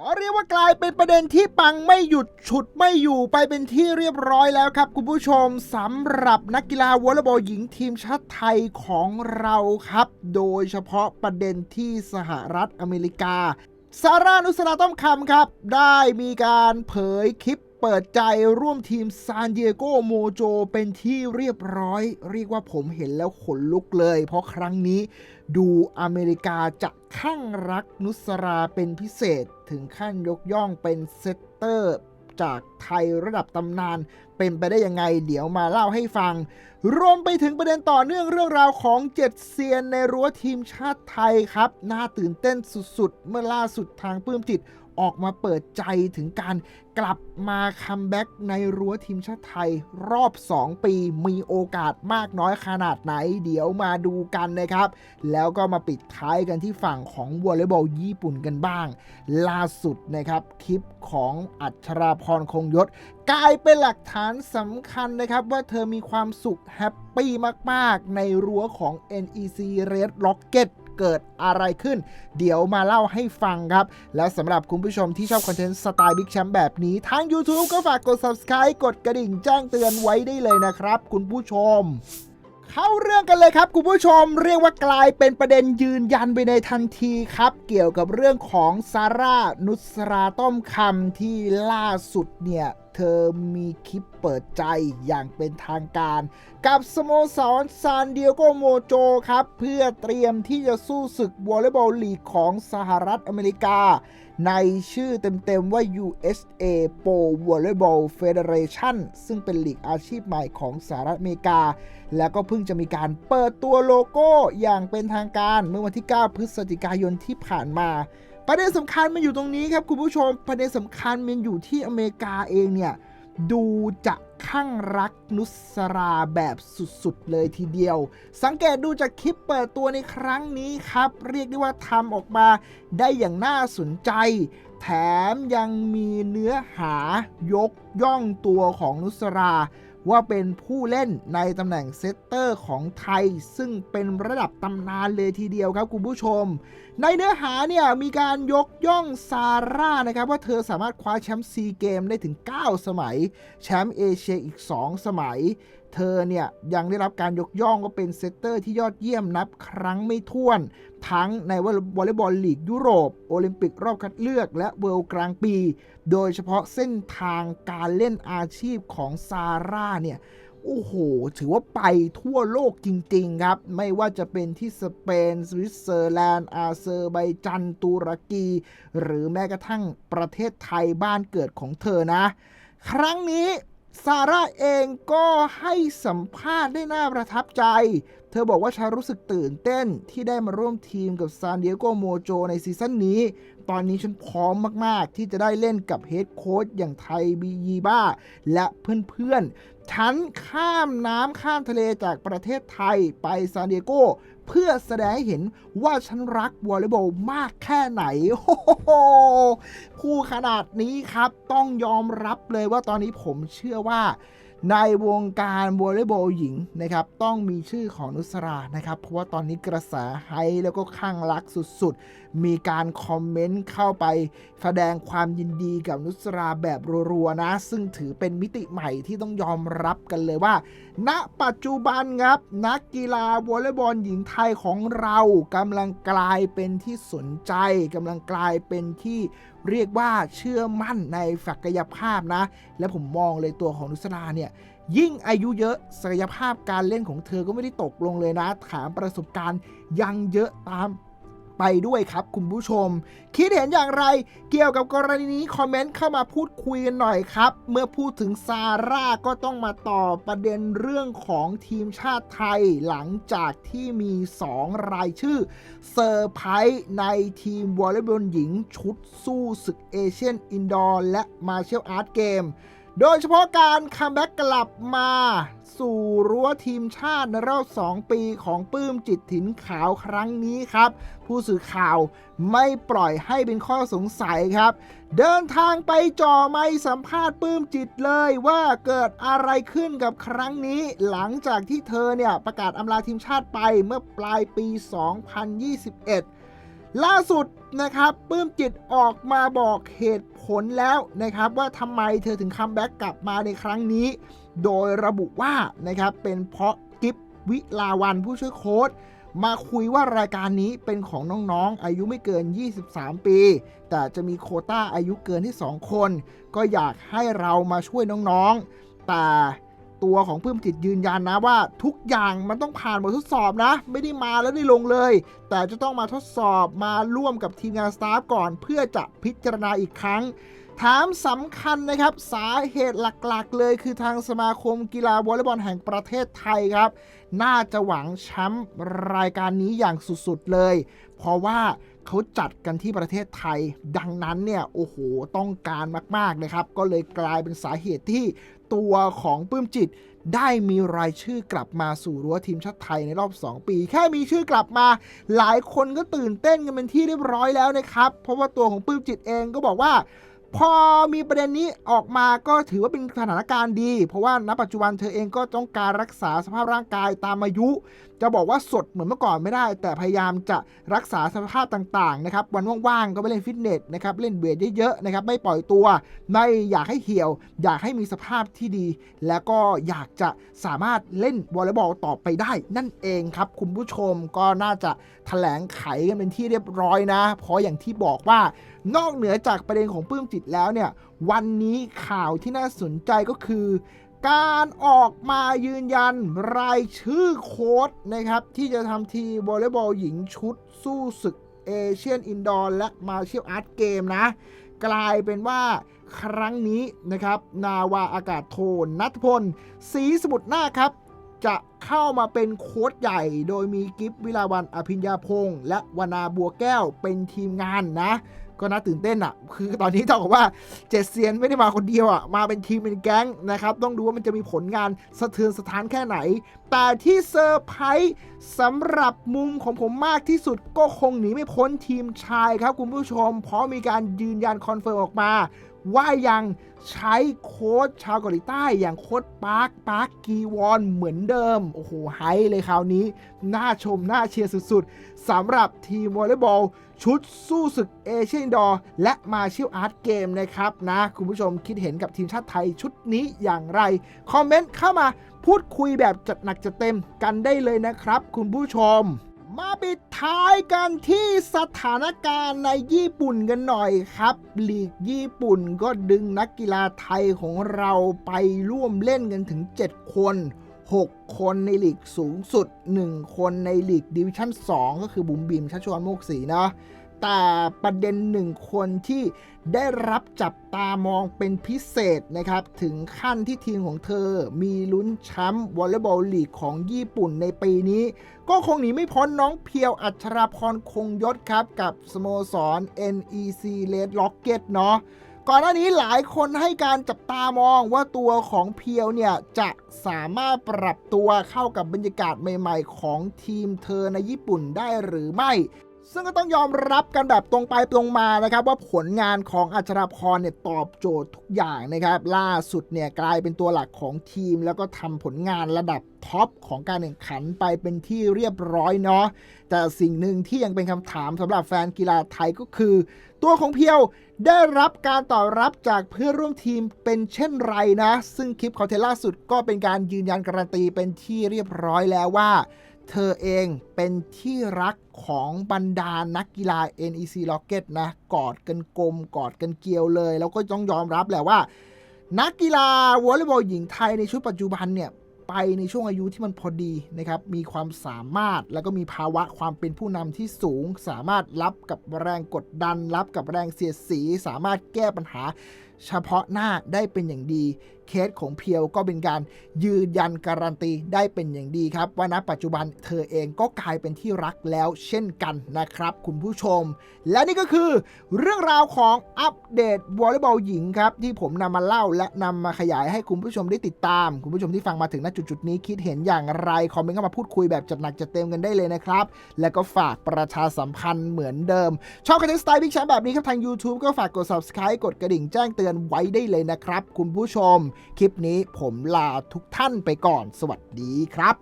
ก็เรียกว่ากลายเป็นประเด็นที่ปังไม่หยุดฉุดไม่อยู่ไปเป็นที่เรียบร้อยแล้วครับ คุณผู้ชมสำหรับนักกีฬาวอลเลย์บอลหญิงทีมชาติไทยของเราครับ โดยเฉพาะประเด็นที่สหรัฐอเมริกาซาร่านุสราต้อมคำครับ ได้มีการเผยคลิป ปิดใจร่วมทีมซานดิเอโกโมโจเป็นที่เรียบร้อย เรียกว่าผมเห็นแล้วขนลุกเลย เพราะครั้งนี้ดูอเมริกาจะข้างรักนุสราเป็นพิเศษถึงขั้นยกย่องเป็นเซตเตอร์จากไทยระดับตำนาน เป็นไปได้ยังไง เดี๋ยวมาเล่าให้ฟัง รวมไปถึงประเด็นต่อเนื่องเรื่องราวของเจ็ดเซียนในรั้วทีมชาติไทยครับ น่าตื่นเต้นสุดๆ เมื่อล่าสุดทางปื้มจิต ออกมาเปิดใจถึงการกลับมาคัมแบ็กในรั้วทีมชาติไทยรอบ 2 ปีมีโอกาสมากน้อยขนาดไหน เดี๋ยวมาดูกันนะครับ แล้วก็มาปิดท้ายกันที่ฝั่งของวอลเลย์บอลญี่ปุ่นกันบ้าง ล่าสุดนะครับคลิปของอัชราพรคงยศ กลายเป็นหลักฐานสำคัญนะครับ ว่าเธอมีความสุขแฮปปี้มาก ๆ ในรั้วของ NEC Red Rocket เกิดอะไรขึ้น เดี๋ยวมาเล่าให้ฟังครับ แล้วสำหรับคุณผู้ชมที่ชอบคอนเทนต์สไตล์บิ๊กแชมป์แบบนี้ทาง YouTube ก็ฝากกด Subscribe กดกระดิ่งแจ้งเตือนไว้ได้เลยนะครับ คุณผู้ชม เข้าเรื่องกันเลยครับคุณผู้ชมเรียกว่ากลายเป็นประเด็นยืนยันไปในทันทีครับ เกี่ยวกับเรื่องของซาร่านุสราต้อมคำที่ล่าสุดเนี่ยเธอมีคลิปเปิดใจอย่างเป็นทางการ กับสโมสรซานเดิเอโกโมโจครับ เพื่อเตรียมที่จะสู้ศึกวอลเลย์บอลลีกของสหรัฐอเมริกา ในชื่อเต็มๆว่า USA Pro Volleyball Federation ซึ่งเป็นลีกอาชีพใหม่ของสหรัฐอเมริกา แล้วก็เพิ่งจะมีการเปิดตัวโลโก้อย่างเป็นทางการเมื่อวันที่ 9 พฤศจิกายนที่ผ่านมาประเด็นสำคัญมันอยู่ตรงนี้ครับคุณผู้ชมประเด็นสำคัญมันอยู่ที่อเมริกาเองเนี่ย ดูจะข้างรักนุสราแบบสุดๆ เลยทีเดียว สังเกตดูจากคลิปเปิดตัวในครั้งนี้ครับ เรียกได้ว่าทำออกมาได้อย่างน่าสนใจ แถมยังมีเนื้อหายกย่องตัวของนุสรา ว่าเป็นผู้เล่นในตำแหน่งเซตเตอร์ของไทย ซึ่งเป็นระดับตำนานเลยทีเดียวครับคุณผู้ชม ในเนื้อหาเนี่ยมีการยกย่องซาร่านะครับว่าเธอสามารถคว้าแชมป์ซีเกมได้ถึง 9 สมัย แชมป์เอเชียอีก 2 สมัย เธอเนี่ยยังได้รับการยกย่องว่าเป็นเซตเตอร์ที่ยอดเยี่ยมนับครั้งไม่ถ้วน ทั้งในวอลเลย์บอลลีกยุโรป โอลิมปิกรอบคัดเลือกและเวิลด์กลางปี โดยเฉพาะเส้นทางการเล่นอาชีพของซาร่าเนี่ยโอ้โห ถือว่าไปทั่วโลกจริง ๆ ครับ ไม่ว่าจะเป็นที่สเปน สวิตเซอร์แลนด์ อาเซอร์ไบจัน ตุรกี หรือแม้กระทั่งประเทศไทยบ้านเกิดของเธอนะ ครั้งนี้ ซาร่าเองก็ให้สัมภาษณ์ได้น่าประทับใจ เธอบอกว่าฉันรู้สึกตื่นเต้นที่ได้มาร่วมทีมกับซานดิเอโกโมโจในซีซั่นนี้ ตอนนี้ฉันพร้อมมาก ๆ ที่จะได้เล่นกับเฮดโค้ชอย่างไทยบียีบ้า และเพื่อน ๆ ฉันข้ามน้ำข้ามทะเลจากประเทศไทยไปซานดิเอโก เพื่อแสดงให้เห็นว่าฉันรักวอลเลย์บอลมากแค่ไหนโอ้โหคู่ขนาดนี้ครับ ต้องยอมรับเลยว่าตอนนี้ผมเชื่อว่า ในวงการวอลเลย์บอลหญิงนะครับต้องมีชื่อของนุสรานะครับ เพราะว่าตอนนี้กระแสไฮแล้วก็ข้างรักสุดๆ มีการคอมเมนต์เข้าไปแสดงความยินดีกับนุสราแบบรัวๆนะ ซึ่งถือเป็นมิติใหม่ที่ต้องยอมรับกันเลยว่า ณปัจจุบันครับนักกีฬาวอลเลย์บอลหญิงไทยของเรากำลังกลายเป็นที่สนใจกำลังกลายเป็นที่ เรียกว่าเชื่อมั่นในศักยภาพนะ และผมมองเลยตัวของนุสราเนี่ยยิ่งอายุเยอะศักยภาพการเล่นของเธอก็ไม่ได้ตกลงเลยนะ ถามประสบการณ์ยังเยอะตาม ไปด้วยครับคุณผู้ชม คิดเห็นอย่างไรเกี่ยวกับกรณีนี้คอมเมนต์เข้ามาพูดคุยกันหน่อยครับ เมื่อพูดถึงซาร่าก็ต้องมาต่อประเด็นเรื่องของทีมชาติไทยหลังจากที่มี 2 รายชื่อเซอร์ไพรส์ในทีมวอลเลย์บอลหญิงชุดสู้ศึกเอเชียนอินดอร์และมาเชลอาร์ตเกม โดยเฉพาะการคัมแบ็กกลับมาสู่รั้วทีมชาติในรอบ 2 ปีของปื้มจิตถิ่นขาวครั้งนี้ครับ ผู้สื่อข่าวไม่ปล่อยให้เป็นข้อสงสัยครับ เดินทางไปจ่อไม่สัมภาษณ์ปื้มจิตเลยว่าเกิดอะไรขึ้นกับครั้งนี้ หลังจากที่เธอเนี่ยประกาศอำลาทีมชาติไปเมื่อปลายปี 2021 ล่าสุดนะครับปื้มจิตออกมาบอกเหตุ ผลแล้วนะครับว่าทำไมเธอถึงคัมแบ็กกลับมาในครั้งนี้ โดยระบุว่านะครับเป็นเพราะกิฟวิลาวันผู้ช่วยโค้ชมาคุยว่ารายการนี้เป็นของน้องๆ อายุไม่เกิน 23 ปี แต่จะมีโคต้าอายุเกินที่ 2 คน ก็อยากให้เรามาช่วยน้องๆ แต่ ตัวของปื้มจิตยืนยันนะว่า ทุกอย่างมันต้องผ่านบททดสอบนะ ไม่ได้มาแล้วได้ลงเลย แต่จะต้องมาทดสอบมาร่วมกับทีมงานสตาฟก่อน เพื่อจะพิจารณาอีกครั้ง ถามสำคัญนะครับ สาเหตุหลักๆ เลยคือทางสมาคมกีฬาวอลเลย์บอลแห่งประเทศไทยครับ น่าจะหวังแชมป์รายการนี้อย่างสุดๆเลย เพราะว่าเขาจัดกันที่ประเทศไทย ดังนั้นเนี่ย โอ้โห ต้องการมาก ๆ นะครับ ก็เลยกลายเป็นสาเหตุที่ ตัวของปื้มจิต ได้มีรายชื่อกลับมาสู่รั้วทีมชาติไทยในรอบ 2 ปี แค่มีชื่อกลับมา หลายคนก็ตื่นเต้นกันเป็นที่เรียบร้อยแล้วนะครับ เพราะว่าตัวของปื้มจิตเองก็บอกว่าพอมีประเด็นนี้ออกมาก็ถือว่าเป็นสถานการณ์ดี เพราะว่าณปัจจุบันเธอเองก็ต้องการรักษาสภาพร่างกายตามอายุจะบอกว่าสดเหมือนเมื่อก่อนไม่ได้ แต่พยายามจะรักษาสภาพต่างๆนะครับวันว่างๆก็ไปเล่นฟิตเนสนะครับเล่นเวทเยอะๆนะครับไม่ปล่อยตัว ไม่อยากให้เหี่ยว อยากให้มีสภาพที่ดี แล้วก็อยากจะสามารถเล่นวอลเลย์บอลต่อไปได้ นั่นเองครับคุณผู้ชมก็น่าจะแถลงไขกันเป็นที่เรียบร้อยนะ เพราะอย่างที่บอกว่านอกเหนือจากประเด็นของปื้มจิตแล้วเนี่ยวันนี้ข่าวที่น่าสนใจก็คือ การออกมายืนยันรายชื่อโค้ดนะครับ ที่จะทำทีวอลเลย์บอลหญิงชุดสู้ศึกเอเชียนอินดอร์และมาเชียลอาร์ตเกมนะ กลายเป็นว่าครั้งนี้นะครับ นาวาอากาศโทนัทพลศรีสมุทรนาครับ จะเข้ามาเป็นโค้ชใหญ่ โดยมีกิฟวิลาวันอภิญญาพงษ์และวนาบัวแก้วเป็นทีมงานนะ ก็น่าตื่นเต้นอะ คือตอนนี้ต้องบอกว่าเจ็ดเซียนไม่ได้มาคนเดียวอะ มาเป็นทีมเป็นแก๊งนะครับ ต้องดูว่ามันจะมีผลงานสะเทือนสถานแค่ไหน แต่ที่เซอร์ไพรส์สำหรับมุมของผมมากที่สุดก็คงหนีไม่พ้นทีมชายครับคุณผู้ชม เพราะมีการยืนยันคอนเฟิร์มออกมา ว่ายังใช้โค้ชชาวเกาหลีใต้อย่างโค้ชปาร์คปาร์คกีวอนเหมือนเดิม โอ้โหไฮเลยคราวนี้ น่าชม น่าเชียร์สุดๆสำหรับทีมวอลเลย์บอล ชุดสู้ศึกเอเชียนดอร์และมาเชียลอาร์ตเกมนะครับนะ คุณผู้ชมคิดเห็นกับทีมชาติไทยชุดนี้อย่างไร คอมเมนต์เข้ามาพูดคุยแบบจัดหนักจัดเต็มกันได้เลยนะครับ คุณผู้ชม มาปิดท้ายกันที่สถานการณ์ในญี่ปุ่นกันหน่อยครับ ลีกญี่ปุ่นก็ดึงนักกีฬาไทยของเราไปร่วมเล่นกันถึง 7 คน 6 คนในลีกสูงสุด 1 คนในลีกดิวิชั่น 2 ก็คือบุ๋มบิมชัชวานโมกศรีเนาะ แต่ประเด็นหนึ่งคนที่ได้รับจับตามองเป็นพิเศษนะครับ ถึงขั้นที่ทีมของเธอ มีลุ้นแชมป์วอลเลย์บอลลีกของญี่ปุ่นในปีนี้ ก็คงหนีไม่พ้นน้องเพียวอัชราพรคงยศครับ กับสโมสร NEC Red Rocket เนาะก่อนหน้านี้หลายคนให้การจับตามองว่าตัวของเพียวเนี่ย จะสามารถปรับตัวเข้ากับบรรยากาศใหม่ ๆ ของทีมเธอในญี่ปุ่นได้หรือไม่ ซึ่งก็ต้องยอมรับกันแบบตรงไปตรงมานะครับ ว่าผลงานของอัชราพรเนี่ยตอบโจทย์ทุกอย่างนะครับ ล่าสุดเนี่ยกลายเป็นตัวหลักของทีม แล้วก็ทำผลงานระดับท็อปของการแข่งขันไปเป็นที่เรียบร้อยเนาะแต่สิ่งหนึ่งที่ยังเป็นคำถามสำหรับแฟนกีฬาไทยก็คือ ตัวของเพียวได้รับการตอบรับจากเพื่อนร่วมทีมเป็นเช่นไรนะ ซึ่งคลิปคอนเทล่าสุดก็เป็นการยืนยันการันตีเป็นที่เรียบร้อยแล้วว่า เธอเองเป็นที่รักของบรรดานักกีฬา NEC Rocket นะ กอดกันกลม กอดกันเกลียวเลย แล้วก็ต้องยอมรับแหละว่า นักกีฬาวอลเลย์บอลหญิงไทยในชุดปัจจุบันเนี่ย ไปในช่วงอายุที่มันพอดีนะครับ มีความสามารถแล้วก็มีภาวะความเป็นผู้นำที่สูง สามารถรับกับแรงกดดัน รับกับแรงเสียดสี สามารถแก้ปัญหาเฉพาะหน้าได้เป็นอย่างดี เคสของเพียวก็เป็นการยืนยันการันตีได้เป็นอย่างดีครับ ว่าณปัจจุบันเธอเองก็กลายเป็นที่รักแล้วเช่นกันนะครับ คุณผู้ชม และนี่ก็คือเรื่องราวของอัปเดตวอลเลย์บอลหญิงครับ ที่ผมนำมาเล่าและนำมาขยายให้คุณผู้ชมได้ติดตาม คุณผู้ชมที่ฟังมาถึงณจุดๆนี้คิดเห็นอย่างไรคอมเมนต์เข้ามาพูดคุยแบบจัดหนักจัดเต็มกันได้เลยนะครับ และก็ฝากประชาสัมพันธ์เหมือนเดิม ชอบคอนเทนต์สไตล์บิ๊กแชมป์แบบนี้ครับทาง YouTube ก็ฝากกด subscribe กดกระดิ่งแจ้งเตือนไว้ได้เลยนะครับ คุณผู้ชมคลิปนี้ผมลาทุกท่านไปก่อน สวัสดีครับ